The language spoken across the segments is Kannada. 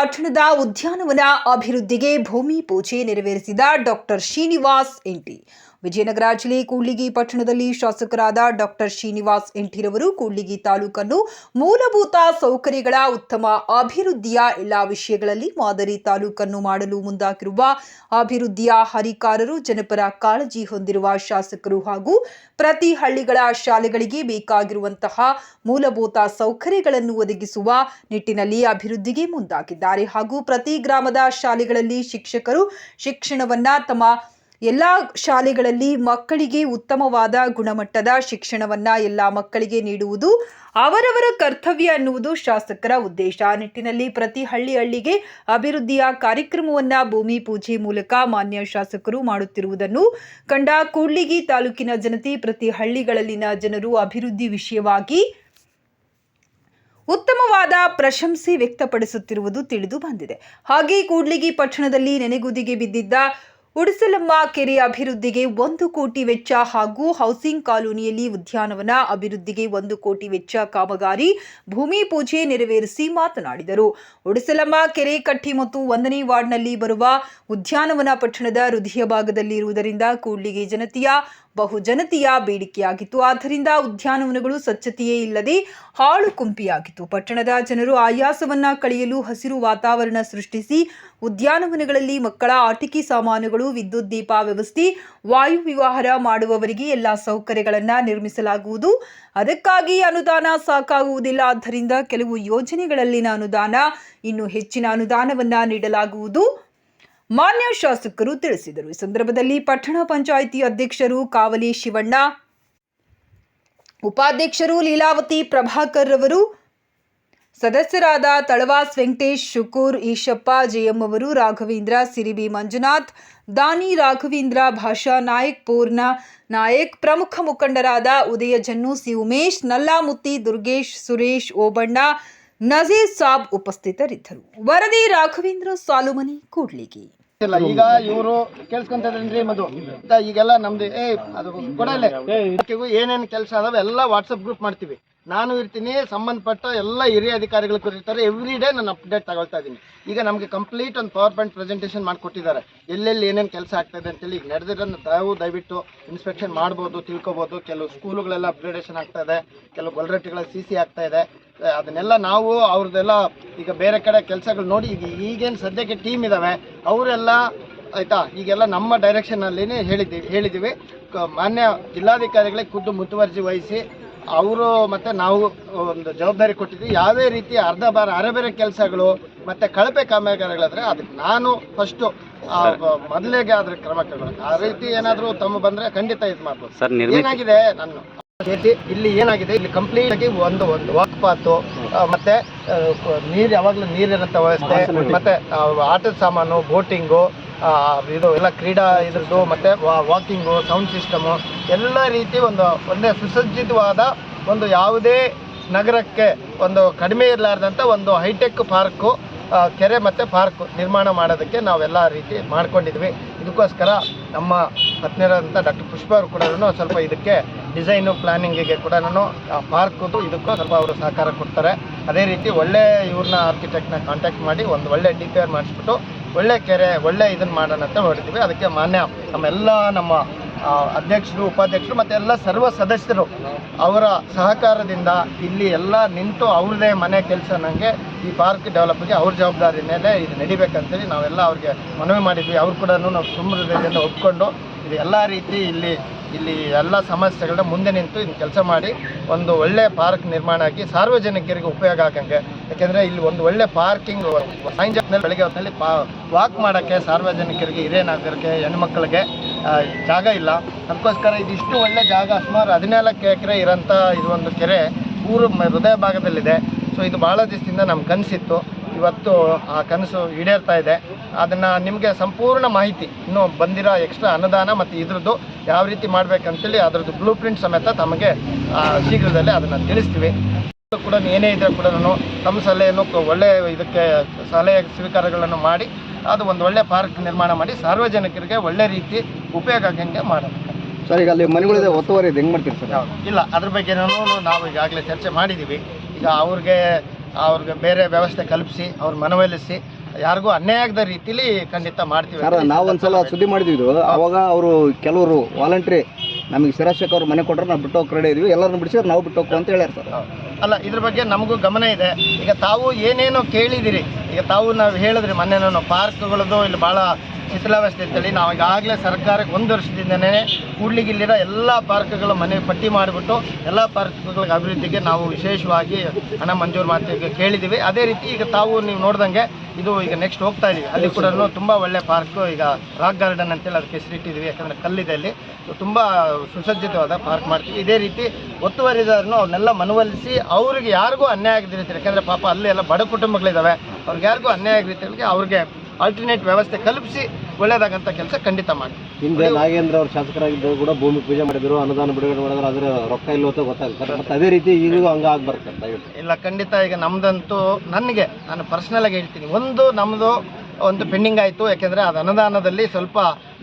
ಪಟ್ಟಣದ ಉದ್ಯಾನವನ ಅಭಿವೃದ್ಧಿಗೆ ಭೂಮಿ ಪೂಜೆ ನೆರವೇರಿಸಿದ ಡಾಕ್ಟರ್ ಶ್ರೀನಿವಾಸ್ ಎಂಟಿ ವಿಜಯನಗರ ಜಿಲ್ಲೆ ಕೂಡ್ಲಿಗಿ ಪಟ್ಟಣದಲ್ಲಿ ಶಾಸಕರಾದ ಡಾಕ್ಟರ್ ಶ್ರೀನಿವಾಸ್ ಎಂಟಿರವರು ಕೂಡ್ಲಿಗಿ ತಾಲೂಕನ್ನು ಮೂಲಭೂತ ಸೌಕರ್ಯಗಳ ಉತ್ತಮ ಅಭಿವೃದ್ಧಿಯ ಎಲ್ಲ ವಿಷಯಗಳಲ್ಲಿ ಮಾದರಿ ತಾಲೂಕನ್ನು ಮಾಡಲು ಮುಂದಾಗಿರುವ ಅಭಿವೃದ್ಧಿಯ ಹರಿಕಾರರು ಜನಪರ ಕಾಳಜಿ ಹೊಂದಿರುವ ಶಾಸಕರು ಹಾಗೂ ಪ್ರತಿ ಹಳ್ಳಿಗಳ ಶಾಲೆಗಳಿಗೆ ಬೇಕಾಗಿರುವಂತಹ ಮೂಲಭೂತ ಸೌಕರ್ಯಗಳನ್ನು ಒದಗಿಸುವ ನಿಟ್ಟಿನಲ್ಲಿ ಅಭಿವೃದ್ಧಿಗೆ ಮುಂದಾಗಿದ್ದಾರೆ ಹಾಗೂ ಪ್ರತಿ ಗ್ರಾಮದ ಶಾಲೆಗಳಲ್ಲಿ ಶಿಕ್ಷಕರು ಶಿಕ್ಷಣವನ್ನ ತಮ್ಮ ಎಲ್ಲ ಶಾಲೆಗಳಲ್ಲಿ ಮಕ್ಕಳಿಗೆ ಉತ್ತಮವಾದ ಗುಣಮಟ್ಟದ ಶಿಕ್ಷಣವನ್ನ ಎಲ್ಲ ಮಕ್ಕಳಿಗೆ ನೀಡುವುದು ಅವರವರ ಕರ್ತವ್ಯ ಅನ್ನುವುದು ಶಾಸಕರ ಉದ್ದೇಶ. ಆ ನಿಟ್ಟಿನಲ್ಲಿ ಪ್ರತಿ ಹಳ್ಳಿ ಹಳ್ಳಿಗೆ ಅಭಿವೃದ್ಧಿಯ ಕಾರ್ಯಕ್ರಮವನ್ನ ಭೂಮಿ ಪೂಜೆ ಮೂಲಕ ಮಾನ್ಯ ಶಾಸಕರು ಮಾಡುತ್ತಿರುವುದನ್ನು ಕಂಡ ಕೂಡ್ಲಿಗಿ ತಾಲೂಕಿನ ಜನತೆ ಪ್ರತಿ ಹಳ್ಳಿಗಳಲ್ಲಿನ ಜನರು ಅಭಿವೃದ್ಧಿ ವಿಷಯವಾಗಿ ಉತ್ತಮವಾದ ಪ್ರಶಂಸೆ ವ್ಯಕ್ತಪಡಿಸುತ್ತಿರುವುದು ತಿಳಿದು ಬಂದಿದೆ. ಹಾಗೆ ಕೂಡ್ಲಿಗಿ ಪಟ್ಟಣದಲ್ಲಿ ನೆನೆಗುದಿಗೆ ಬಿದ್ದಿದ್ದ ಉಡಿಸಲಮ್ಮ ಕೆರೆ ಅಭಿವೃದ್ಧಿಗೆ ಒಂದು ಕೋಟಿ ವೆಚ್ಚ ಹಾಗೂ ಹೌಸಿಂಗ್ ಕಾಲೋನಿಯಲ್ಲಿ ಉದ್ಯಾನವನ ಅಭಿವೃದ್ಧಿಗೆ ಒಂದು ಕೋಟಿ ವೆಚ್ಚ ಕಾಮಗಾರಿ, ಭೂಮಿ ಪೂಜೆ ನೆರವೇರಿಸಿ ಮಾತನಾಡಿದರು. ಉಡಿಸಲಮ್ಮ ಕೆರೆ ಕಟ್ಟಿ ಮತ್ತು ಒಂದನೇ ವಾರ್ಡ್ನಲ್ಲಿ ಬರುವ ಉದ್ಯಾನವನ ಪಟ್ಟಣದ ಹೃದಯ ಭಾಗದಲ್ಲಿರುವುದರಿಂದ ಕೂಡ್ಲಿಗೆ ಜನತೆಯ ಬಹುಜನತೆಯ ಬೇಡಿಕೆಯಾಗಿತ್ತು. ಆದ್ದರಿಂದ ಉದ್ಯಾನವನಗಳು ಸ್ವಚ್ಛತೆಯೇ ಇಲ್ಲದೆ ಹಾಳು ಕುಂಪಿಯಾಗಿತ್ತು. ಪಟ್ಟಣದ ಜನರು ಆಯಾಸವನ್ನ ಕಳೆಯಲು ಹಸಿರು ವಾತಾವರಣ ಸೃಷ್ಟಿಸಿ ಉದ್ಯಾನವನಗಳಲ್ಲಿ ಮಕ್ಕಳ ಆಟಿಕೆ ಸಾಮಾನುಗಳು, ವಿದ್ಯುತ್ ದೀಪ ವ್ಯವಸ್ಥೆ, ವಾಯು ವಿವಾಹ ಮಾಡುವವರಿಗೆ ಎಲ್ಲ ಸೌಕರ್ಯಗಳನ್ನು ನಿರ್ಮಿಸಲಾಗುವುದು. ಅದಕ್ಕಾಗಿ ಅನುದಾನ ಸಾಕಾಗುವುದಿಲ್ಲ. ಆದ್ದರಿಂದ ಕೆಲವು ಯೋಜನೆಗಳಲ್ಲಿನ ಅನುದಾನ, ಇನ್ನು ಹೆಚ್ಚಿನ ಅನುದಾನವನ್ನು ನೀಡಲಾಗುವುದು. ಮಾನ್ಯ ಶಾಸಕರು ತಿಳಿಸಿದರು. ಈ ಸಂದರ್ಭದಲ್ಲಿ ಪಟ್ಟಣ ಪಂಚಾಯಿತಿ ಅಧ್ಯಕ್ಷರು ಕಾವಲಿ ಶಿವಣ್ಣ, ಉಪಾಧ್ಯಕ್ಷರು ಲೀಲಾವತಿ ಪ್ರಭಾಕರ್ ರವರು ಸದಸ್ಯರಾದ ತಳವಾಸ್ ವೆಂಕಟೇಶ್, ಶುಕೂರ್ ಈಶಪ್ಪ ಜಯಂ ಅವರು, ರಾಘವೇಂದ್ರ, ಸಿರಿಬಿ ಮಂಜುನಾಥ್, ದಾನಿ ರಾಘವೇಂದ್ರ, ಭಾಷಾ ನಾಯಕ್, ಪೂರ್ಣ ನಾಯಕ್, ಪ್ರಮುಖ ಮುಖಂಡರಾದ ಉದಯ ಜನ್ನು, ಸಿ ಉಮೇಶ್, ನಲ್ಲಾಮುತ್ತಿ, ದುರ್ಗೇಶ್, ಸುರೇಶ್, ಓಬಣ್ಣ, ನಜೀರ್ ಸಾಬ್ ಉಪಸ್ಥಿತರಿದ್ದರು. ವರದಿ ರಾಘವೇಂದ್ರ ಸಾಲುಮನಿ ಕೂಡ್ಲಿಗಿ. ಇಲ್ಲ ಈಗ ಇವರು ಕೇಳಿಸ್ಕೊಂತದ್ರಿ ಮಧು? ಈಗೆಲ್ಲ ನಮ್ದು ಏ ಅದು ಕೊಡಲೆ ಏನೇನ್ ಕೆಲಸ ಅದಾವ ಎಲ್ಲ ವಾಟ್ಸಪ್ ಗ್ರೂಪ್ ಮಾಡ್ತೀವಿ. ನಾನು ಇರ್ತೀನಿ ಸಂಬಂಧಪಟ್ಟ ಎಲ್ಲ ಹಿರಿಯ ಅಧಿಕಾರಿಗಳು ಇರ್ತಾರೆ ಎವ್ರಿ ಡೇ ನಾನು ಅಪ್ಡೇಟ್ ತಗೊಳ್ತಾ ಇದ್ದೀನಿ. ಈಗ ನಮಗೆ ಕಂಪ್ಲೀಟ್ ಒಂದು ಪವರ್ ಪಾಯಿಂಟ್ ಪ್ರೆಸೆಂಟೇಷನ್ ಮಾಡಿಕೊಟ್ಟಿದ್ದಾರೆ. ಎಲ್ಲೆಲ್ಲಿ ಏನೇನು ಕೆಲಸ ಆಗ್ತದೆ ಅಂತೇಳಿ ಈಗ ನಡೆದಿರೋದನ್ನ ತಾವು ದಯವಿಟ್ಟು ಇನ್ಸ್ಪೆಕ್ಷನ್ ಮಾಡ್ಬೋದು ತಿಳ್ಕೊಬೋದು. ಕೆಲವು ಸ್ಕೂಲುಗಳೆಲ್ಲ ಅಪ್ಗ್ರೇಡೇಷನ್ ಆಗ್ತಾ ಇದೆ ಕೆಲವು ಗೊಲ್ರಟ್ಟಿಗಳ ಸಿ ಸಿ ಆಗ್ತಾ ಇದೆ. ಅದನ್ನೆಲ್ಲ ನಾವು ಅವ್ರದ್ದೆಲ್ಲ ಈಗ ಬೇರೆ ಕಡೆ ಕೆಲಸಗಳು ನೋಡಿ ಈಗ ಈಗೇನು ಸದ್ಯಕ್ಕೆ ಟೀಮ್ ಇದ್ದಾವೆ ಅವರೆಲ್ಲ ಆಯಿತಾ ಈಗೆಲ್ಲ ನಮ್ಮ ಡೈರೆಕ್ಷನಲ್ಲಿನೇ ಹೇಳಿದ್ದೀವಿ ಹೇಳಿದ್ದೀವಿ ಮಾನ್ಯ ಜಿಲ್ಲಾಧಿಕಾರಿಗಳಿಗೆ ಖುದ್ದು ಮುತುವರ್ಜಿ ವಹಿಸಿ ಅವರು ಮತ್ತೆ ನಾವು ಒಂದು ಜವಾಬ್ದಾರಿ ಕೊಟ್ಟಿದ್ವಿ. ಯಾವುದೇ ರೀತಿ ಅರ್ಧ ಬಾರ ಅರೆಬೇರೆ ಕೆಲಸಗಳು ಮತ್ತೆ ಕಳಪೆ ಕಾಮಗಾರಿಗಳಾದರೆ ಅದಕ್ಕೆ ನಾನು ಫಸ್ಟು ಮೊದಲಿಗೆ ಅದ್ರ ಕ್ರಮ ಕೈಗೊಳ್ಳೋದು. ಆ ರೀತಿ ಏನಾದರೂ ತಮ್ಮ ಬಂದರೆ ಖಂಡಿತ ಇದು ಮಾಡ್ಬೋದು. ಸರ್ ಏನಾಗಿದೆ ನಾನು ಇಲ್ಲಿ ಏನಾಗಿದೆ? ಇಲ್ಲಿ ಕಂಪ್ಲೀಟ್ ಆಗಿ ಒಂದು ಒಂದು ವಾಕ್ ಪಾತು ಮತ್ತೆ ನೀರು ಯಾವಾಗ್ಲೂ ನೀರ್ ಯಾವಾಗಲೂ ನೀರಿರಂತ ವ್ಯವಸ್ಥೆ ಮತ್ತೆ ಆಟದ ಸಾಮಾನು ಬೋಟಿಂಗು ಇದು ಎಲ್ಲ ಕ್ರೀಡಾ ಇದ್ರದ್ದು ಮತ್ತೆ ವಾಕಿಂಗು ಸೌಂಡ್ ಸಿಸ್ಟಮು ಎಲ್ಲ ರೀತಿ ಒಂದು ಒಂದೇ ಸುಸಜ್ಜಿತವಾದ ಒಂದು ಯಾವುದೇ ನಗರಕ್ಕೆ ಒಂದು ಕಡಿಮೆ ಇರಲಾರ್ದಂಥ ಒಂದು ಹೈಟೆಕ್ ಪಾರ್ಕು ಕೆರೆ ಮತ್ತು ಪಾರ್ಕ್ ನಿರ್ಮಾಣ ಮಾಡೋದಕ್ಕೆ ನಾವೆಲ್ಲ ರೀತಿ ಮಾಡ್ಕೊಂಡಿದ್ವಿ. ಇದಕ್ಕೋಸ್ಕರ ನಮ್ಮ ಪತ್ನಿಯರಾದಂಥ ಡಾಕ್ಟರ್ ಪುಷ್ಪ ಅವರು ಕೂಡ ಸ್ವಲ್ಪ ಇದಕ್ಕೆ ಡಿಸೈನು ಪ್ಲಾನಿಂಗಿಗೆ ಕೂಡ ನಾನು ಪಾರ್ಕ್ ಇದಕ್ಕೂ ಸ್ವಲ್ಪ ಅವರು ಸಹಕಾರ ಕೊಡ್ತಾರೆ. ಅದೇ ರೀತಿ ಒಳ್ಳೆ ಇವ್ರನ್ನ ಆರ್ಕಿಟೆಕ್ಟ್ನ ಕಾಂಟ್ಯಾಕ್ಟ್ ಮಾಡಿ ಒಂದು ಒಳ್ಳೆ ಡಿ ಪಿ ಮಾಡಿಸ್ಬಿಟ್ಟು ಒಳ್ಳೆ ಕೆರೆ, ಒಳ್ಳೆ ಇದನ್ನು ಮಾಡೋಣ ಅಂತ ಹೊರಟಿದ್ವಿ. ಅದಕ್ಕೆ ಮಾನ್ಯ ನಮ್ಮೆಲ್ಲ ನಮ್ಮ ಅಧ್ಯಕ್ಷರು, ಉಪಾಧ್ಯಕ್ಷರು ಮತ್ತು ಎಲ್ಲ ಸರ್ವ ಸದಸ್ಯರು ಅವರ ಸಹಕಾರದಿಂದ ಇಲ್ಲಿ ಎಲ್ಲ ನಿಂತು ಅವ್ರದೇ ಮನೆ ಕೆಲಸ ನನಗೆ ಈ ಪಾರ್ಕ್ ಡೆವಲಪ್ಗೆ ಅವ್ರ ಜವಾಬ್ದಾರಿ ಮೇಲೆ ಇದು ನಡಿಬೇಕಂತೇಳಿ ನಾವೆಲ್ಲ ಅವ್ರಿಗೆ ಮನವಿ ಮಾಡಿದ್ವಿ. ಅವ್ರು ಕೂಡ ನಾವು ಹೃದಯದಿಂದ ಒಪ್ಕೊಂಡು ಇದು ಎಲ್ಲ ರೀತಿ ಇಲ್ಲಿ ಇಲ್ಲಿ ಎಲ್ಲ ಸಮಸ್ಯೆಗಳನ್ನ ಮುಂದೆ ನಿಂತು ಇದು ಕೆಲಸ ಮಾಡಿ ಒಂದು ಒಳ್ಳೆ ಪಾರ್ಕ್ ನಿರ್ಮಾಣ ಆಗಿ ಸಾರ್ವಜನಿಕರಿಗೆ ಉಪಯೋಗ ಆಗಂಗೆ. ಯಾಕೆಂದರೆ ಇಲ್ಲಿ ಒಂದು ಒಳ್ಳೆ ಪಾರ್ಕಿಂಗ್ ಸಾಯಂಕಾಲ ಬೆಳಗ್ಗೆ ಹೊತ್ತಿನಲ್ಲಿ ಪಾ ವಾಕ್ ಮಾಡೋಕ್ಕೆ ಸಾರ್ವಜನಿಕರಿಗೆ, ಹಿರಿಯ ನಾಗರಿಕೆ ಹೆಣ್ಮಕ್ಳಿಗೆ ಜಾಗ ಇಲ್ಲ. ಅದಕ್ಕೋಸ್ಕರ ಇದಿಷ್ಟು ಒಳ್ಳೆ ಜಾಗ, ಸುಮಾರು ಹದಿನಾಲ್ಕು ಎಕರೆ ಇರೋಂಥ ಒಂದು ಕೆರೆ ಊರು ಹೃದಯ ಭಾಗದಲ್ಲಿದೆ. ಸೊ ಇದು ಭಾಳ ದಿವಸದಿಂದ ನಮ್ಮ ಕನಸಿತ್ತು. ಇವತ್ತು ಆ ಕನಸು ಈಡೇರ್ತಾ ಇದೆ. ಅದನ್ನು ನಿಮಗೆ ಸಂಪೂರ್ಣ ಮಾಹಿತಿ ಇನ್ನು ಬಂದಿರೋ ಎಕ್ಸ್ಟ್ರಾ ಅನುದಾನ ಮತ್ತು ಇದ್ರದ್ದು ಯಾವ ರೀತಿ ಮಾಡಬೇಕಂತೇಳಿ ಅದರದ್ದು ಬ್ಲೂ ಪ್ರಿಂಟ್ ಸಮೇತ ತಮಗೆ ಶೀಘ್ರದಲ್ಲೇ ಅದನ್ನು ತಿಳಿಸ್ತೀವಿ. ಕೂಡ ಏನೇ ಇದ್ರೆ ಕೂಡ ತಮ್ಮ ಸಲಹೆಯನ್ನು ಒಳ್ಳೆಯ ಒಳ್ಳೆ ಇದಕ್ಕೆ ಸಲಹೆ ಸ್ವೀಕಾರಗಳನ್ನು ಮಾಡಿ ಅದು ಒಂದು ಒಳ್ಳೆ ಪಾರ್ಕ್ ನಿರ್ಮಾಣ ಮಾಡಿ ಸಾರ್ವಜನಿಕರಿಗೆ ಒಳ್ಳೆ ರೀತಿ ಉಪಯೋಗ ಆಗಂಗೆ ಮಾಡಬೇಕು ಸರ್ ಈಗ ಅಲ್ಲಿ ಮನೆಗಳಿದೆ ಒತ್ತುವರಿ ಹೆಂಗೆ ಮಾಡ್ತೀರಿ ಸರ್? ಇಲ್ಲ ಅದ್ರ ಬಗ್ಗೆ ನಾವು ಈಗಾಗಲೇ ಚರ್ಚೆ ಮಾಡಿದ್ದೀವಿ ಈಗ ಅವ್ರಿಗೆ ಅವ್ರಿಗೆ ಬೇರೆ ವ್ಯವಸ್ಥೆ ಕಲ್ಪಿಸಿ ಅವ್ರ ಮನವೊಲಿಸಿ ಯಾರಿಗೂ ಅನ್ಯಾಯ ಆಗದ ರೀತಿಲಿ ಖಂಡಿತ ಮಾಡ್ತೀವಿ. ಸರ್ ನಾವು ಒಂದ್ಸಲ ಸುದ್ದಿ ಮಾಡಿದ್ವಿ ಅವಾಗ ಅವರು ಕೆಲವರು ವಾಲಂಟ್ರಿ ನಮಗೆ ಶಿರಾಶಕ್ ಅವ್ರು ಮನೆ ಕೊಟ್ಟರೆ ನಾವು ಬಿಟ್ಟು ಹೋಗಿ ರೆಡಿ ಇದೀವಿ ಎಲ್ಲರನ್ನು ಬಿಡಿಸಿದ್ರೆ ನಾವು ಬಿಟ್ಟು ಹೋಗ್ತೀವಿ ಅಂತ ಹೇಳ್ಯಾರ ಸರ್. ಅಲ್ಲ ಇದ್ರ ಬಗ್ಗೆ ನಮಗೂ ಗಮನ ಇದೆ. ಈಗ ತಾವು ಏನೇನೋ ಕೇಳಿದಿರಿ ಈಗ ತಾವು ನಾವು ಹೇಳಿದ್ರಿ ಮೊನ್ನೆ ನಾನು ಪಾರ್ಕ್ಗಳದ್ದು ಇಲ್ಲಿ ಭಾಳ ಶಿಥಿಲಾವಸ್ಥೆ ಅಂತೇಳಿ ನಾವು ಈಗಾಗಲೇ ಸರ್ಕಾರಕ್ಕೆ ಒಂದು ವರ್ಷದಿಂದನೇ ಕೂಡ್ಲಿಗಿಲ್ಲಿರೋ ಎಲ್ಲ ಪಾರ್ಕ್ಗಳ ಮನೆ ಪಟ್ಟಿ ಮಾಡಿಬಿಟ್ಟು ಎಲ್ಲ ಪಾರ್ಕ್ಗಳ ಅಭಿವೃದ್ಧಿಗೆ ನಾವು ವಿಶೇಷವಾಗಿ ಹಣ ಮಂಜೂರು ಮಾಡ್ತೀವಿ ಕೇಳಿದ್ದೀವಿ. ಅದೇ ರೀತಿ ಈಗ ತಾವು ನೀವು ನೋಡ್ದಂಗೆ ಇದು ಈಗ ನೆಕ್ಸ್ಟ್ ಹೋಗ್ತಾ ಇದೀವಿ ಅಲ್ಲಿ ಕೂಡ ತುಂಬ ಒಳ್ಳೆ ಪಾರ್ಕ್ ಈಗ ರಾಕ್ ಗಾರ್ಡನ್ ಅಂತೇಳಿ ಅದಕ್ಕೆ ಹೆಸರಿಟ್ಟಿದ್ದೀವಿ ಯಾಕಂದರೆ ಕಲ್ಲಿದೆ ಅಲ್ಲಿ. ತುಂಬ ಸುಸಜ್ಜಿತವಾದ ಪಾರ್ಕ್ ಮಾಡ್ತೀವಿ. ಇದೇ ರೀತಿ ಒತ್ತುವರಿದಾರನು ಅವನ್ನೆಲ್ಲ ಮನವೊಲಿಸಿ ಅವ್ರಿಗೆ ಯಾರಿಗೂ ಅನ್ಯಾಯ ಆಗದಿರುತ್ತೆ ರೀತಿ ಯಾಕಂದರೆ ಪಾಪ ಅಲ್ಲಿ ಎಲ್ಲ ಬಡ ಕುಟುಂಬಗಳಿದ್ದಾವೆ ಅವ್ರಿಗೆ ಯಾರಿಗೂ ಅನ್ಯಾಯ ಆಗಿರುತ್ತೆ ಅವ್ರಿಗೆ ಆಲ್ಟರ್ನೇಟ್ ವ್ಯವಸ್ಥೆ ಕಲ್ಪಿಸಿ ಒಳ್ಳೇದಾಗಂತ ಕೆಲಸ ಖಂಡಿತ ಮಾಡಿ. ಹಿಂದೆ ನಾಗೇಂದ್ರ ಅವರು ಶಾಸಕರಾಗಿದ್ದರು ಕೂಡ ಭೂಮಿ ಪೂಜೆ ಮಾಡಿದ್ರು ಅನುದಾನ ಬಿಡುಗಡೆ ಮಾಡಿದ್ರು ಅದರ ರೊಕ್ಕ ಇಲ್ಲೋ ಅಂತ ಗೊತ್ತಾಗುತ್ತೆ ಮತ್ತೆ ಅದೇ ರೀತಿ ಈಗಲೂ ಹಂಗೆ ಆಗ್ಬಾರ್ದು ಇಲ್ಲ ಖಂಡಿತ ಈಗ ನಮ್ದಂತೂ ನನಗೆ ನಾನು ಪರ್ಸನಲ್ ಆಗಿ ಹೇಳ್ತೀನಿ. ಒಂದು ನಮ್ಮದು ಒಂದು ಪೆಂಡಿಂಗ್ ಆಯಿತು ಯಾಕೆಂದರೆ ಅದು ಅನುದಾನದಲ್ಲಿ ಸ್ವಲ್ಪ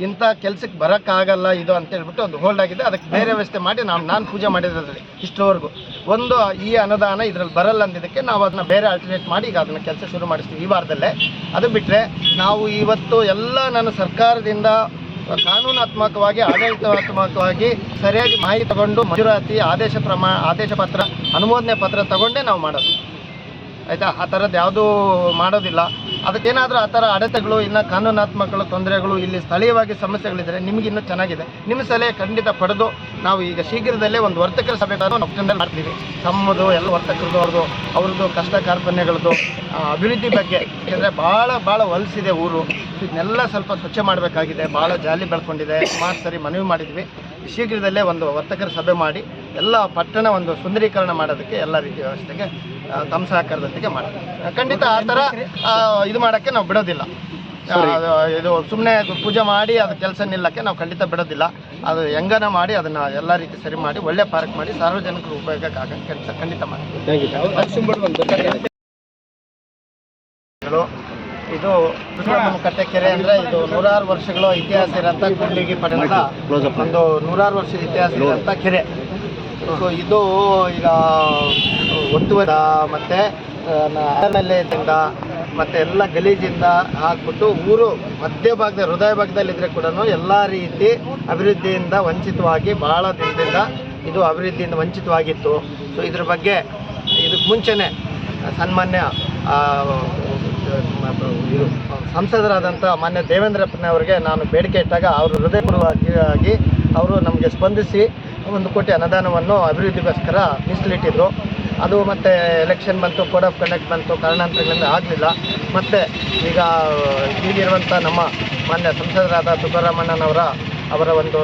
ಇಂಥ ಕೆಲಸಕ್ಕೆ ಬರೋಕ್ಕಾಗಲ್ಲ ಇದು ಅಂತ ಹೇಳ್ಬಿಟ್ಟು ಒಂದು ಹೋಲ್ಡ್ ಆಗಿದೆ. ಅದಕ್ಕೆ ಬೇರೆ ವ್ಯವಸ್ಥೆ ಮಾಡಿ ನಾನು ನಾನು ಪೂಜೆ ಮಾಡಿರೋದ್ರಲ್ಲಿ ಇಷ್ಟರವರೆಗೂ. ಒಂದು ಈ ಅನುದಾನ ಇದರಲ್ಲಿ ಬರಲ್ಲ ಅಂದಿದ್ದಕ್ಕೆ ನಾವು ಅದನ್ನ ಬೇರೆ ಆಲ್ಟರ್ನೇಟ್ ಮಾಡಿ ಈಗ ಅದನ್ನ ಕೆಲಸ ಶುರು ಮಾಡಿಸ್ತೀವಿ ಈ ವಾರದಲ್ಲೇ. ಅದು ಬಿಟ್ಟರೆ ನಾವು ಇವತ್ತು ಎಲ್ಲ ನಾನು ಸರ್ಕಾರದಿಂದ ಕಾನೂನಾತ್ಮಕವಾಗಿ, ಆಡಳಿತಾತ್ಮಕವಾಗಿ ಸರಿಯಾಗಿ ಮಾಹಿತಿ ತಗೊಂಡು ಮಂಜೂರಾತಿ, ಆದೇಶ ಪ್ರಮಾಣ ಆದೇಶ ಪತ್ರ, ಅನುಮೋದನೆ ಪತ್ರ ತಗೊಂಡೇ ನಾವು ಮಾಡೋದು. ಆಯಿತಾ? ಆ ಥರದ್ದು ಯಾವುದೂ ಮಾಡೋದಿಲ್ಲ. ಅದಕ್ಕೇನಾದರೂ ಆ ಥರ ಅಡೆತಗಳು ಇನ್ನು ಕಾನೂನಾತ್ಮಕ ತೊಂದರೆಗಳು ಇಲ್ಲಿ ಸ್ಥಳೀಯವಾಗಿ ಸಮಸ್ಯೆಗಳಿದ್ದರೆ ನಿಮಗೆ ಇನ್ನೂ ಚೆನ್ನಾಗಿದೆ. ನಿಮ್ಮ ಸಲಹೆ ಖಂಡಿತ ಪಡೆದು ನಾವು ಈಗ ಶೀಘ್ರದಲ್ಲೇ ಒಂದು ವರ್ತಕರ ಸಭೆ ನಾವು ಮಾಡ್ತೀವಿ. ತಮ್ಮದು, ಎಲ್ಲ ವರ್ತಕರದ್ದು, ಅವ್ರದ್ದು ಅವ್ರದ್ದು ಕಷ್ಟ ಕಾರ್ಪಣ್ಯಗಳದ್ದು ಅಭಿವೃದ್ಧಿ ಬಗ್ಗೆ. ಯಾಕೆಂದರೆ ಭಾಳ ಭಾಳ ಹೊಲಸಿದೆ ಊರು. ಇದನ್ನೆಲ್ಲ ಸ್ವಲ್ಪ ಸ್ವಚ್ಛ ಮಾಡಬೇಕಾಗಿದೆ. ಭಾಳ ಜಾಲಿ ಬೆಳ್ಕೊಂಡಿದೆ. ಸುಮಾರು ಸರಿ ಮನವಿ ಮಾಡಿದ್ವಿ. ಶೀಘ್ರದಲ್ಲೇ ಒಂದು ವರ್ತಕರ ಸಭೆ ಮಾಡಿ ಎಲ್ಲ ಪಟ್ಟಣ ಒಂದು ಸುಂದರೀಕರಣ ಮಾಡೋದಕ್ಕೆ ಎಲ್ಲ ರೀತಿಯ ವ್ಯವಸ್ಥೆಗೆ ತಮ್ಮ ಸಹಕಾರದೊಂದಿಗೆ ಮಾಡ್ತೀವಿ ಖಂಡಿತ ಆ ಥರ ಇದು ಮಾಡೋಕ್ಕೆ ನಾವು ಬಿಡೋದಿಲ್ಲ. ಅದು ಇದು ಸುಮ್ಮನೆ ಪೂಜೆ ಮಾಡಿ ಅದು ಕೆಲಸ ನಿಲ್ಲಕ್ಕೆ ನಾವು ಖಂಡಿತ ಬಿಡೋದಿಲ್ಲ. ಅದು ಹೆಂಗನ ಮಾಡಿ ಅದನ್ನು ಎಲ್ಲ ರೀತಿ ಸರಿ ಮಾಡಿ ಒಳ್ಳೆ ಪಾರ್ಕ್ ಮಾಡಿ ಸಾರ್ವಜನಿಕರು ಉಪಯೋಗಕ್ಕಾಗ ಕೆಲಸ ಖಂಡಿತ ಮಾಡ್ತೀವಿ. ಇದು ಕಟ್ಟೆ ಕೆರೆ ಅಂದ್ರೆ ಇದು ನೂರಾರು ವರ್ಷಗಳ ಇತಿಹಾಸ ಇರೋಂಥ ಕುಂಡಿಗೆ ಪಡೆದ ಒಂದು ನೂರಾರು ವರ್ಷದ ಇತಿಹಾಸ ಇರೋಂಥ ಕೆರೆ. ಇದು ಈಗ ಒತ್ತುವರ, ಮತ್ತೆ ದಿಂದ ಮತ್ತೆ ಎಲ್ಲ ಗಲೀಜಿಂದ ಹಾಕ್ಬಿಟ್ಟು ಊರು ಮಧ್ಯ ಭಾಗದ ಹೃದಯ ಭಾಗದಲ್ಲಿ ಇದ್ರೆ ಕೂಡ ಎಲ್ಲ ರೀತಿ ಅಭಿವೃದ್ಧಿಯಿಂದ ವಂಚಿತವಾಗಿ, ಬಹಳ ದಿನದಿಂದ ಇದು ಅಭಿವೃದ್ಧಿಯಿಂದ ವಂಚಿತವಾಗಿತ್ತು. ಸೊ ಇದ್ರ ಬಗ್ಗೆ ಇದಕ್ಕೆ ಮುಂಚೆನೆ ಸನ್ಮಾನ್ಯ ಸಂಸದರಾದಂಥ ಮಾನ್ಯ ದೇವೇಂದ್ರಪ್ಪನವರಿಗೆ ನಾನು ಬೇಡಿಕೆ ಇಟ್ಟಾಗ ಅವರು ಹೃದಯಪೂರ್ವಕವಾಗಿ, ಅವರು ನಮಗೆ ಸ್ಪಂದಿಸಿ ಒಂದು ಕೋಟಿ ಅನುದಾನವನ್ನು ಅಭಿವೃದ್ಧಿಗೋಸ್ಕರ ಮೀಸಲಿಟ್ಟಿದ್ರು. ಅದು ಮತ್ತು ಎಲೆಕ್ಷನ್ ಬಂತು ಕೋಡ್ ಆಫ್ ಕಂಡಕ್ಟ್ ಬಂತು, ಕಾರಣಾಂತರಗಳಿಂದ ಆಗಲಿಲ್ಲ. ಮತ್ತು ಈಗ ಈಗಿರುವಂಥ ನಮ್ಮ ಮಾನ್ಯ ಸಂಸದರಾದ ತುಕಾರಾಮಣ್ಣನವರ ಅವರ ಒಂದು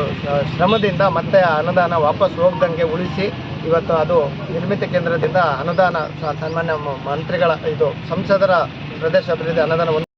ಶ್ರಮದಿಂದ ಮತ್ತೆ ಆ ಅನುದಾನ ವಾಪಸ್ ಹೋಗ್ದಂಗೆ ಉಳಿಸಿ ಇವತ್ತು ಅದು ನಿರ್ಮಿತಿ ಕೇಂದ್ರದಿಂದ ಅನುದಾನ ಸನ್ಮಾನ್ಯ ಮಂತ್ರಿಗಳ, ಇದು ಸಂಸದರ ಪ್ರದೇಶ ಅಭಿವೃದ್ಧಿ ಅನುದಾನ ಒಂದು